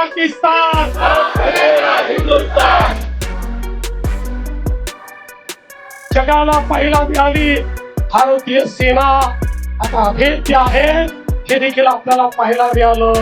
पाकिस्तान जगाला पाहायला मिळाली भारतीय सेना. आता अभेद्य आहे हे देखील आपल्याला पाहायला मिळालं.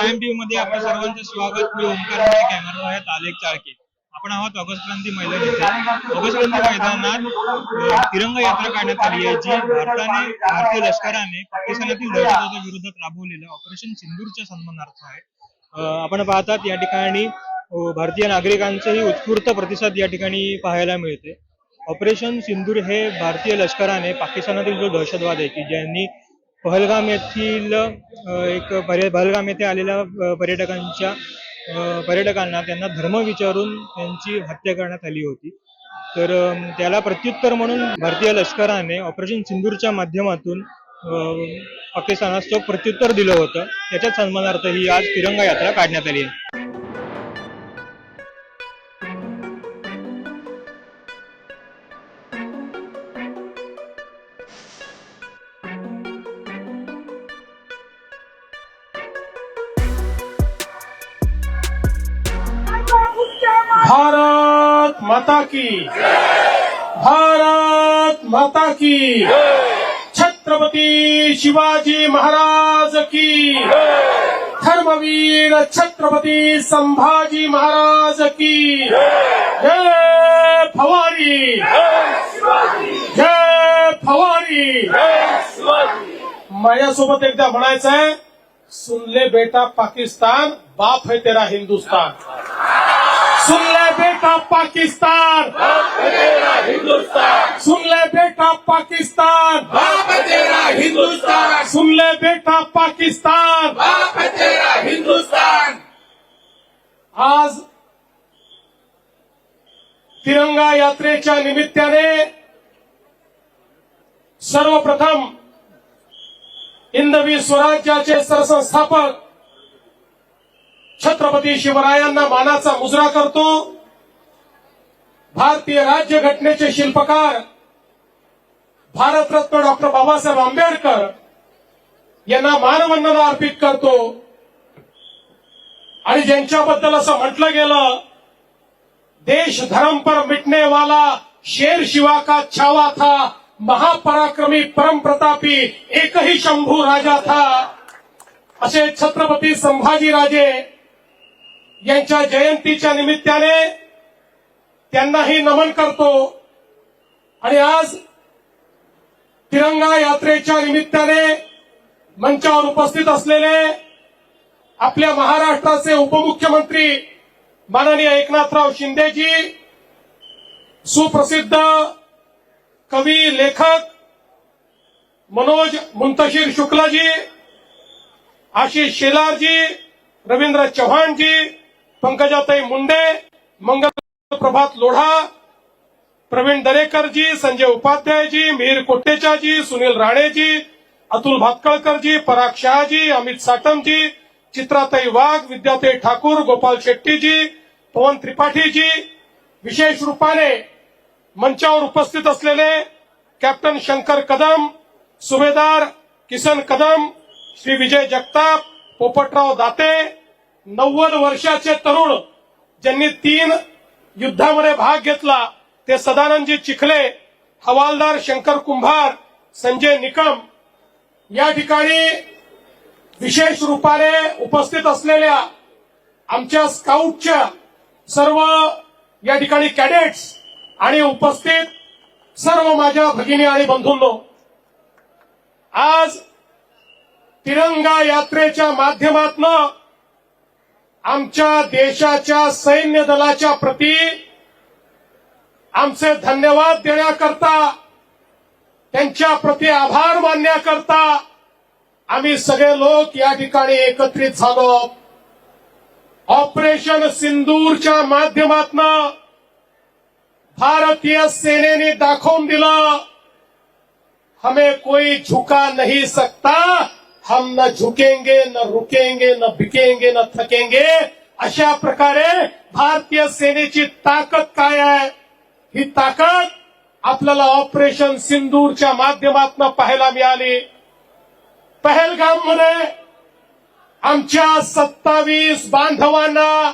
नमस्कारमध्ये आपल्या सर्वांचं स्वागत. मी ओंकार कॅमेरा आहेत आलेख चाळके. आपण आहोत ऑगस्ट क्रांती मैदान इथे. ऑगस्ट क्रांती मैदानात तिरंगा यात्रा काढण्यात आली आहे जी भारताने भारतीय लष्कराने पाकिस्तानातील दहशतवादा विरोधात राबवलेल्या ऑपरेशन सिंदूरच्या सन्मानार्थ आहे. आपण पाहतात या ठिकाणी भारतीय नागरिकांचाही उत्स्फूर्त प्रतिसाद या ठिकाणी पाहायला मिळते. ऑपरेशन सिंदूर हे भारतीय लष्कराने पाकिस्तानातील जो दहशतवाद आहे की ज्यांनी पहलगाम येथील एक पर्य पहलगाम येथे आलेल्या पर्यटकांच्या पर्यटकांना त्यांना धर्म विचारून त्यांची हत्या करण्यात आली होती. तर त्याला प्रत्युत्तर म्हणून भारतीय लष्कराने ऑपरेशन सिंदूरच्या माध्यमातून पाकिस्तानास चोख प्रत्युत्तर दिलं होतं. त्याच्याच सन्मानार्थ ही आज तिरंगा यात्रा काढण्यात आली आहे. भारत माता की। भारत माता की। छत्रपती शिवाजी महाराज की। धर्मवीर छत्रपती संभाजी महाराज की। जय भवानी। जय भवानी। माझ्यासोबत एकदा म्हणायचं आहे सुनले बेटा पाकिस्तान बाप है तेरा हिंदुस्तान. सुनले बेटा पाकिस्तान। हिंदुस्तान सुन ले बेटा पाकिस्तान। हिंदुस्तान सुन ले बेटा पाकिस्तान। हिंदुस्तान आज तिरंगा यात्रेच्या निमित्ताने सर्वप्रथम हिंदवी स्वराज्याचे सरसंस्थापक छत्रपती शिवरायांना मानाचा मुजरा करतो. भारतीय राज्यघटनेचे शिल्पकार भारतरत्न डॉक्टर बाबासाहेब आंबेडकर यांना मानवंदना अर्पित करतो. आणि ज्यांच्याबद्दल असं म्हटलं गेलं देश धर्म पर मिटने वाला शेर शिवा का छावा था महापराक्रमी परम प्रतापी एकही शंभू राजा था. असे छत्रपती संभाजी राजे यांच्या जयंतीच्या निमित्ताने त्यांनाही नमन करतो. आणि आज तिरंगा यात्रेच्या निमित्ताने मंचावर उपस्थित असलेले आपल्या महाराष्ट्राचे उपमुख्यमंत्री माननीय एकनाथराव शिंदेजी सुप्रसिद्ध कवी लेखक मनोज मुंतशीर शुक्लाजी आशिष शेलारजी रवींद्र चव्हाणजी पंकजाताई मुंडे मंगल प्रभात लोढा. प्रवीण दरेकरजी संजय उपाध्यायजी मिहीर कोट्टेचाजी सुनील राणेजी अतुल भातकळकरजी पराग शहाजी अमित साटमजी चित्राताई वाघ विद्याताई ठाकूर गोपाल शेट्टीजी पवन त्रिपाठीजी विशेष रूपाने मंचावर उपस्थित असलेले कॅप्टन शंकर कदम सुभेदार किसन कदम श्री विजय जगताप पोपटराव दाते नव्वद वर्षाचे तरुण ज्यांनी तीन युद्धामध्ये भाग घेतला. ते सदानंदजी चिखले हवालदार शंकर कुंभार संजय निकम या ठिकाणी विशेष रूपाने उपस्थित असलेल्या आमच्या स्काउटच्या सर्व या ठिकाणी कॅडेट्स आणि उपस्थित सर्व माझ्या भगिनी आणि बंधूंनो आज तिरंगा यात्रेच्या माध्यमातनं आमच्या देशाच्या सैन्य दलाच्या प्रती आमचे धन्यवाद देण्याकरता त्यांच्या प्रती आभार मानण्याकरता आम्ही सगळे लोक या ठिकाणी एकत्रित झालो. ऑपरेशन सिंदूरच्या माध्यमातून भारतीय सेनेने दाखवून दिलं हमें कोई झुका नहीं सकता. हम न झुकेंगे न रुकेंगे न बिकेंगे न थकेंगे. अशा प्रकारे भारतीय सेनेची ताकद काय आहे? ही ताकद आपल्याला ऑपरेशन सिंदूरच्या माध्यमातून पाहायला मिळाली. पहलगाममध्ये आमच्या सत्तावीस बांधवांना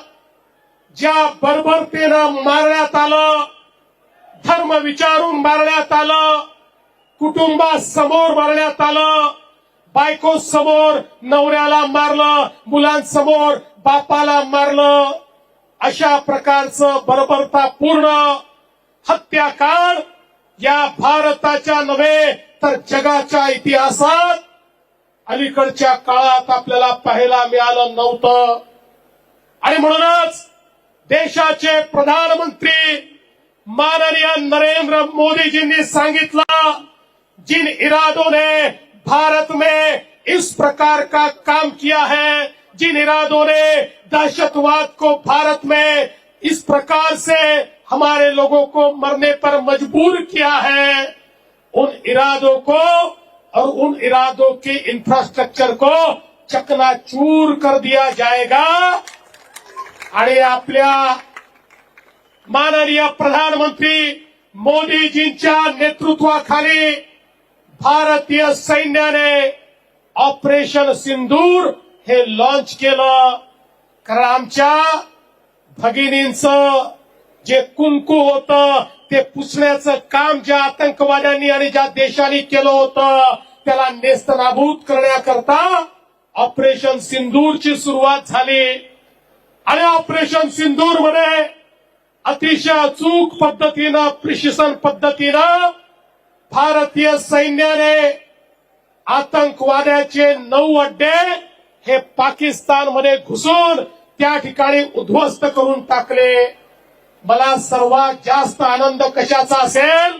ज्या बर्बरतेनं मारण्यात आलं धर्म विचारून मारण्यात आलं कुटुंबासमोर मारण्यात आलं बायको समोर नवऱ्याला मारलं मुलांसमोर बापाला मारलं अशा प्रकारचं बर्बरतापूर्ण हत्याकांड या भारताच्या नव्हे तर जगाच्या इतिहासात अलीकडच्या काळात आपल्याला पाहायला मिळालं नव्हतं. आणि म्हणूनच देशाचे प्रधानमंत्री माननीय नरेंद्र मोदीजींनी सांगितलं जिन इरादोने भारत में इस प्रकार का काम किया है। जिन इरादों ने दहशतवाद को भारत में इस प्रकार से हमारे लोगों को मरने पर मजबूर किया है, उन इरादों को और उन इरादों के इंफ्रास्ट्रक्चर को चकनाचूर कर दिया जाएगा। आणि आपल्या माननीय प्रधानमंत्री मोदीजींच्या नेतृत्वाखाली भारतीय सैन्याने ऑपरेशन सिंदूर हे लॉन्च केलं. कारण आमच्या भगिनींचं जे कुंकू होतं ते पुसण्याचं काम ज्या आतंकवाद्यांनी आणि ज्या देशांनी केलं होतं त्याला नेस्तनाभूत करण्याकरता ऑपरेशन सिंदूरची सुरुवात झाली. आणि ऑपरेशन सिंदूरमध्ये अतिशय अचूक पद्धतीनं प्रिशिसन पद्धतीनं भारतीय सैन्याने आतंकवाद्याचे नऊ अड्डे हे पाकिस्तानमध्ये घुसून त्या ठिकाणी उद्ध्वस्त करून टाकले. मला सर्वात जास्त आनंद कशाचा असेल?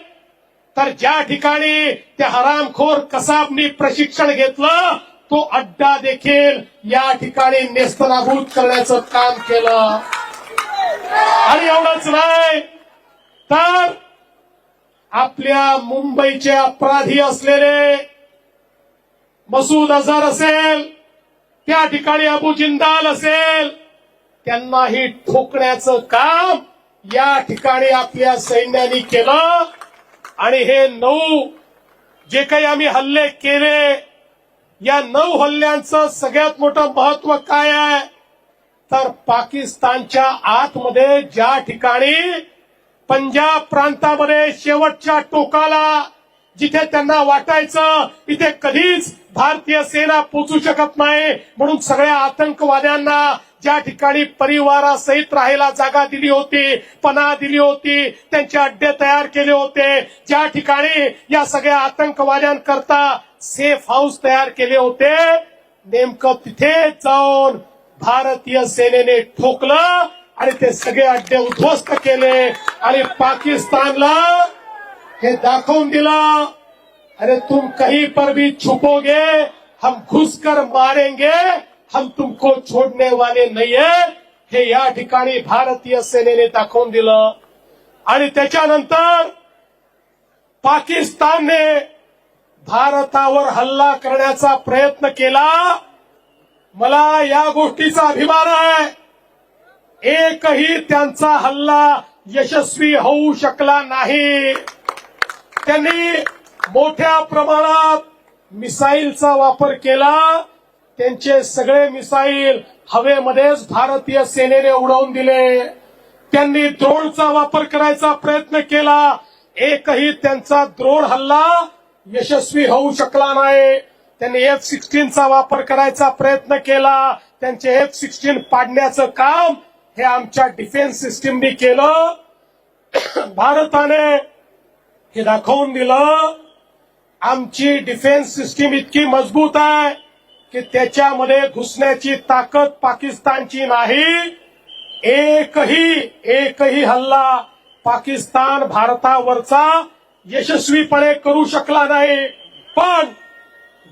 तर ज्या ठिकाणी त्या हरामखोर कसाबनी प्रशिक्षण घेतलं तो अड्डा देखील या ठिकाणी नेस्तनाभूत करण्याचं काम केलं. आणि एवढंच नाही तर आपल्या मुंबईचे अपराधी असलेले मसूद अझहर असेल त्या ठिकाणी अबू जिंदाल असेल त्यांनाही ठोकण्याचं काम या ठिकाणी आपल्या सैन्यानी केलं. आणि हे नऊ जे काही आम्ही हल्ले केले या नऊ हल्ल्यांचं सगळ्यात मोठं महत्त्व काय आहे? तर पाकिस्तानच्या आतमध्ये ज्या ठिकाणी पंजाब प्रांतामध्ये शेवटच्या टोकाला जिथे त्यांना वाटायचं तिथे कधीच भारतीय सेना पोचू शकत नाही. म्हणून सगळ्या आतंकवाद्यांना ज्या ठिकाणी परिवारासहित राहायला जागा दिली होती पना दिली होती त्यांचे अड्डे तयार केले होते. ज्या ठिकाणी या सगळ्या आतंकवाद्यांकरता सेफ हाऊस तयार केले होते नेमकं तिथे जाऊन भारतीय सेनेने ठोकलं. आणि ते सगळे अड्डे उद्ध्वस्त केले. आणि पाकिस्तानला हे दाखवून दिला. अरे तुम कहीं पर भी छुपोगे हम घुसकर मारेंगे हम तुमको छोडने वाले नाहीये हे या ठिकाणी भारतीय सेनेने दाखवून दिलं. आणि त्याच्यानंतर पाकिस्तानने भारतावर हल्ला करण्याचा प्रयत्न केला. मला या गोष्टीचा अभिमान आहे. एकही त्यांचा हल्ला यशस्वी होऊ शकला नाही. त्यांनी मोठ्या प्रमाणात मिसाईलचा वापर केला. त्यांचे सगळे मिसाईल हवेमध्येच भारतीय सेनेने उडवून दिले. त्यांनी द्रोणचा वापर करायचा प्रयत्न केला. एकही त्यांचा द्रोण हल्ला यशस्वी होऊ शकला नाही. त्यांनी एफ सिक्स्टीनचा वापर करायचा प्रयत्न केला. त्यांचे एफ सिक्स्टीन पाडण्याचं काम हे आमच्या डिफेन्स सिस्टीमनी केलं. भारताने हे दाखवून दिलं. आमची डिफेन्स सिस्टीम इतकी मजबूत आहे की त्याच्यामध्ये घुसण्याची ताकद पाकिस्तानची नाही. एकही एकही हल्ला पाकिस्तान भारतावरचा यशस्वीपणे करू शकला नाही. पण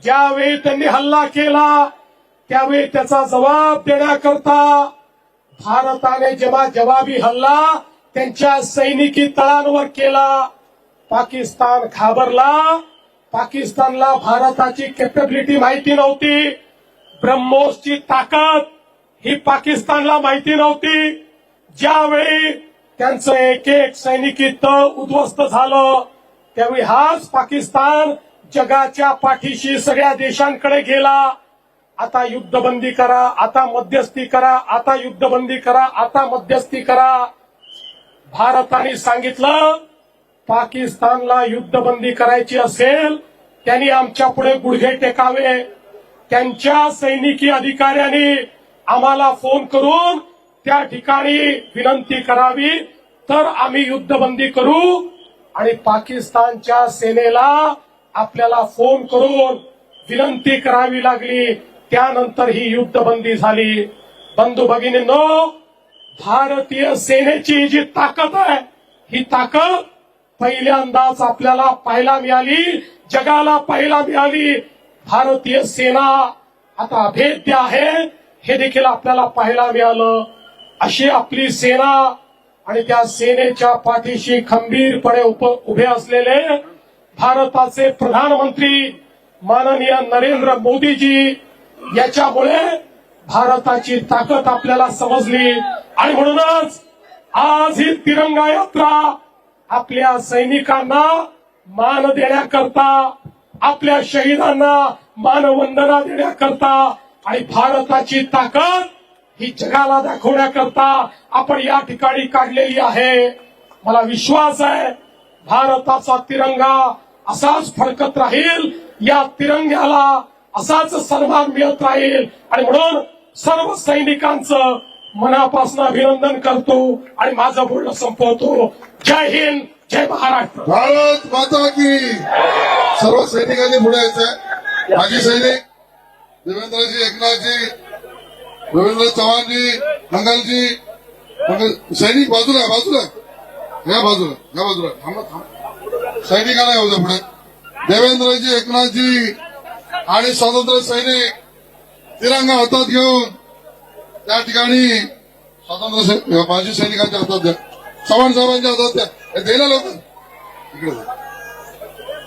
ज्यावेळी त्यांनी हल्ला केला त्यावेळी त्याचा जबाब देण्याकरता भारताने जेव्हा जवाबी हल्ला त्यांच्या सैनिकी तळांवर केला पाकिस्तान घाबरला. पाकिस्तानला भारताची कॅपेबिलिटी माहिती नव्हती. ब्रह्मोसची ताकद ही पाकिस्तानला माहिती नव्हती. ज्यावेळी त्यांचं एक एक सैनिकी तळ उद्ध्वस्त झालं त्यावेळी हाच पाकिस्तान जगाच्या पाठीशी सगळ्या देशांकडे गेला. आता युद्धबंदी करा आता मध्यस्थी करा आता युद्धबंदी करा आता मध्यस्थी करा. भारताने सांगितलं पाकिस्तानला युद्धबंदी करायची असेल त्यांनी आमच्या पुढे गुडघे टेकावे. त्यांच्या सैनिकी अधिकाऱ्यांनी आम्हाला फोन करून त्या ठिकाणी विनंती करावी तर आम्ही युद्धबंदी करू. आणि पाकिस्तानच्या सेनेला आपल्याला फोन करून विनंती करावी लागली. त्यानंतर ही युद्धबंदी झाली. बंधू भगिनींनो भारतीय सेनेची जी ताकद आहे ही ताकद पहिल्यांदाच आपल्याला पाहायला मिळाली जगाला पाहायला मिळाली. भारतीय सेना आता अभेद्य आहे हे देखील आपल्याला पाहायला मिळालं. अशी आपली सेना आणि त्या सेनेच्या पाठीशी खंबीरपणे उभे असलेले भारताचे प्रधानमंत्री माननीय नरेंद्र मोदीजी याच्यामुळे भारताची ताकद आपल्याला समजली. आणि म्हणूनच आज ही तिरंगा यात्रा आपल्या सैनिकांना मान देण्याकरता आपल्या शहीदांना मानवंदना देण्याकरता आणि भारताची ताकद ही जगाला दाखवण्याकरता आपण या ठिकाणी काढलेली आहे. मला विश्वास आहे भारताचा तिरंगा असाच फडकत राहील. या तिरंग्याला असाच सन्मान मिळत राहील. आणि म्हणून सर्व सैनिकांचं मनापासून अभिनंदन करतो आणि माझं बोलणं संपवतो. जय हिंद जय महाराष्ट्र. भारत माता की. सर्व सैनिकांनी पुढे यायचंय. माजी सैनिक देवेंद्रजी एकनाथजी रवींद्र चव्हाणजी मंगलजी सैनिक बाजूला बाजूला या बाजूला या बाजूला थांबा थांबा. सैनिकांना येऊ द्या पुढे. देवेंद्रजी एकनाथजी आणि स्वातंत्र्य सैनिक तिरंगा हातात घेऊन त्या ठिकाणी स्वातंत्र्य माजी सैनिकांच्या हातात द्या. चव्हाण साहेबांच्या हातात द्या. हे दे लोक. इकडे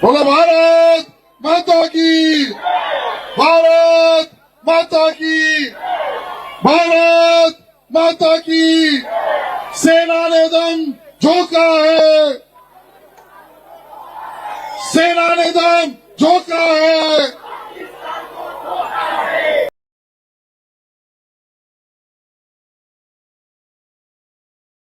बोला भारत माता की. भारत माता की. भारत माता की. सेना ने दम झोंका है. सेना ने दम झोंका है.